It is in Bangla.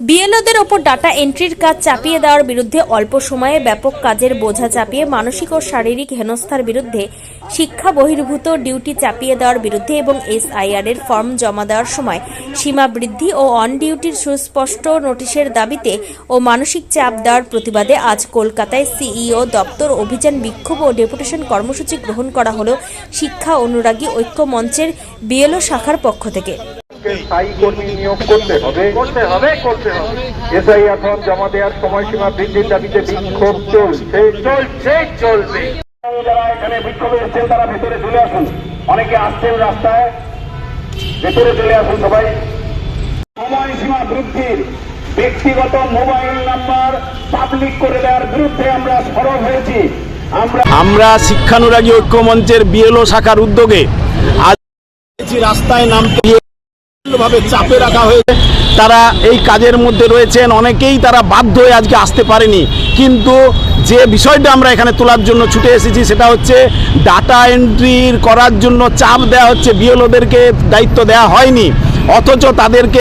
বিএলওদের ওপর ডাটা এন্ট্রির কাজ চাপিয়ে দেওয়ার বিরুদ্ধে অল্প সময়ে ব্যাপক কাজের বোঝা চাপিয়ে মানসিক ও শারীরিক হেনস্থার বিরুদ্ধে শিক্ষা বহির্ভূত ডিউটি চাপিয়ে দেওয়ার বিরুদ্ধে এবং এসআইআর এর ফর্ম জমা দেওয়ার সময় সীমা বৃদ্ধি ও অন ডিউটির সুস্পষ্ট নোটিশের দাবিতে ও মানসিক চাপ দেওয়ার প্রতিবাদে আজ কলকাতায় সিইও দপ্তর অভিযান বিক্ষোভ ও ডেপুটেশন কর্মসূচি গ্রহণ করা হল শিক্ষা অনুরাগী ঐক্য মঞ্চের বিএলও শাখার পক্ষ থেকে। স্থায়ী কর্মী নিয়োগ করতে হবে। করতে হবে করতে হবে। এসআইআর ফর্ম জমা দেওয়ার সময়সীমা বৃদ্ধির দাবিতে বিক্ষোভ চলছে। চলছে চলবে যারা এখানে বিক্ষোভে এসেছেন তারা ভেতরে চলে আসুন। অনেকে আসছেন রাস্তায়। ভেতরে চলে আসুন সবাই। সময়সীমা বৃদ্ধির ব্যক্তিগত মোবাইল নাম্বার পাবলিক করে দেওয়ার বিরুদ্ধে আমরা সরব হয়েছি। আমরা আমরা শিক্ষানুরাগী ঐক্য মঞ্চের বিএলও শাখার উদ্যোগে আজ রাস্তায় নামতে গিয়ে ভাবে চাপে রাখা হয়েছে। তারা এই কাজের মধ্যে রয়েছেন, অনেকেই তারা বাধ্য হয়ে আজকে আসতে পারেনি। কিন্তু যে বিষয়টা আমরা এখানে তোলার জন্য ছুটে এসেছি সেটা হচ্ছে ডাটা এন্ট্রির করার জন্য চাপ দেওয়া হচ্ছে বিএলওদেরকে দায়িত্ব দেওয়া হয়নি। অথচ তাদেরকে